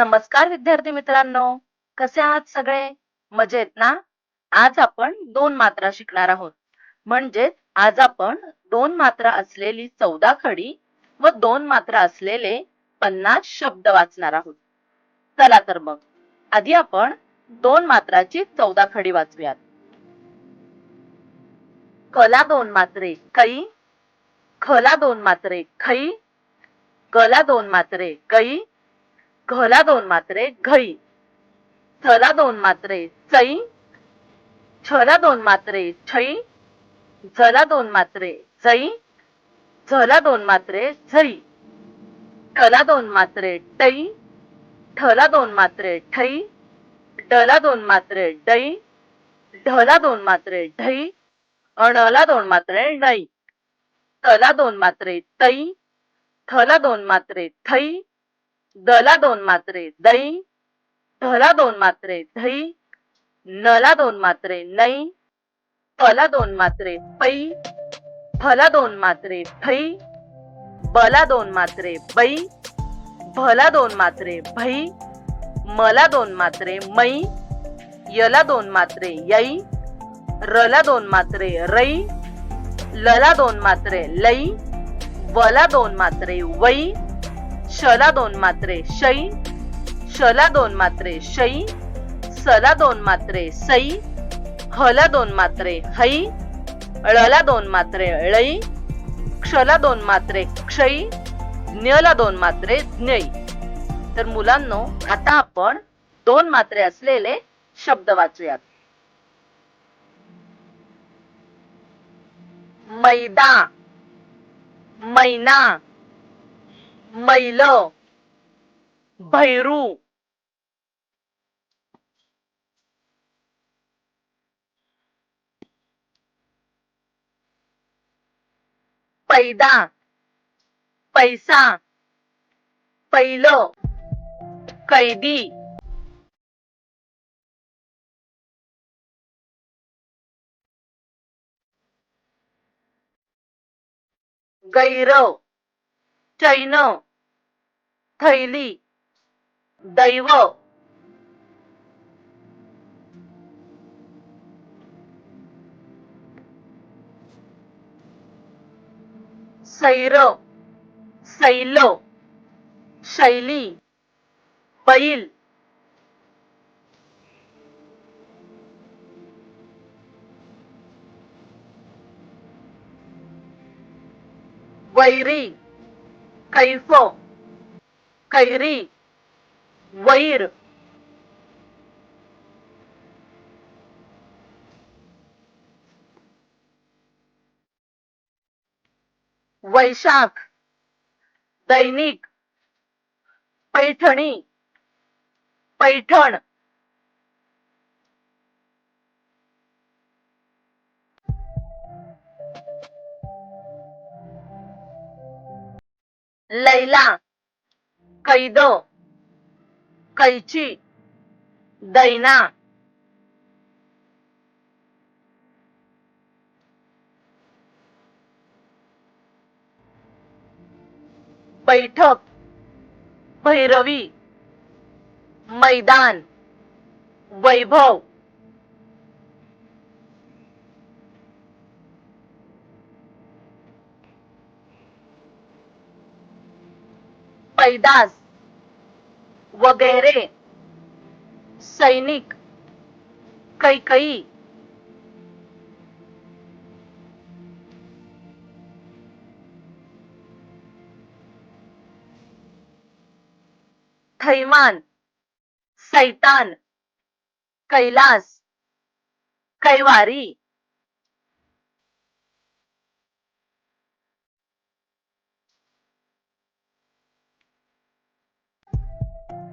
नमस्कार विद्यार्थी मित्रांनो. कसे आहात सगळे? मजेत ना? आज आपण दोन मात्रा शिकणार आहोत. म्हणजेच आज आपण दोन मात्रा असलेली चौदा खडी व दोन मात्रा असलेले पन्नास शब्द वाचणार आहोत. चला तर मग. आधी आपण दोन मात्राची चौदा खडी वाचूयात. कला दोन मात्रे कै खला दोन मात्रे खै गला दोन मात्रे कै घला दोन मात्रे घई थला दोन मात्रे चई छला दोन मात्रे छई झला दोन मात्रे झै झला दोन मात्रे झई ठला दोन मात्रे टै ठला दोन मात्रे ठई डला दोन मात्रे डई ढला दोन मात्रे ढई अणला दोन मात्रे नई तला दोन मात्रे तई थला दोन मात्रे थई दला दोन मात्रे दई धला दोन मात्रे धई नला दोन मात्रे नई फला दोन मात्रे पै फला दोन मात्रे फै बला दोन मात्रे बै भला दोन मात्रे भई मला दोन मात्रे मै यला दोन मात्रे यई रला दोन मात्रे रई लला दोन मात्रे लई वला दोन मात्रे वई शला दोन मात्रे शै शला दोन मात्रे शै सला दोन मात्रे सई. हला दोन मात्रे है ळला दोन मात्रे ळै क्षला दोन मात्रे क्षयी ज्ञला दोन मात्रे ज्ञै तर मुलांनो आता आपण दोन मात्रे असलेले शब्द वाचूयात. मैदा मैना मैल भैरू पैदा पैसा पैल कैदी गैर चैन थैली दैव। सैर सैल शैली बैल। वैरी। कैफ कैरी वैर वैशाख दैनिक पैठणी पैठण। लैला कैद कैची दैना बैठक भैरवी मैदान वैभव पैदास वगैरे सैनिक कैकई थैमान सैतान कैलास कैवारी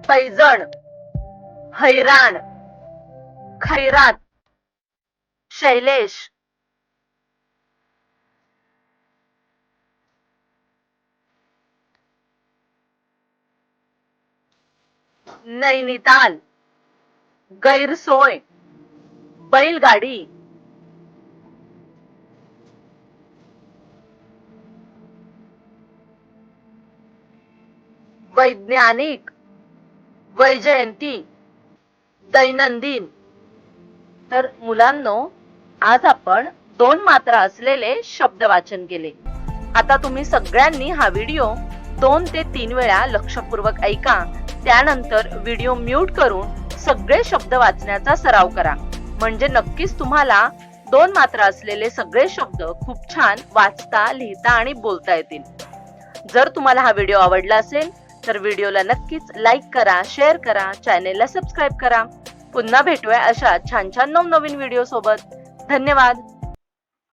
पैजण हैराण खैरात शैलेश. नैनिताल गैरसोय बैलगाडी. वैज्ञानिक वैजयंती दैनंदिन. तर मुलांनो आज आपण दोन मात्रा असलेले शब्द वाचन केले. आता तुम्ही सगळ्यांनी हा व्हिडिओ दोन ते तीन वेळा लक्षपूर्वक ऐका. त्यानंतर व्हिडिओ म्यूट करून सगळे शब्द वाचण्याचा सराव करा. म्हणजे नक्कीच तुम्हाला दोन मात्रा असलेले सगळे शब्द खूप छान वाचता लिहिता आणि बोलता येतील. जर तुम्हाला हा व्हिडिओ आवडला असेल तर व्हिडिओला नक्कीच लाईक करा शेअर करा चॅनेलला सबस्क्राईब करा. पुन्हा भेटूया अशा छान छान नवनवीन व्हिडिओ सोबत. धन्यवाद.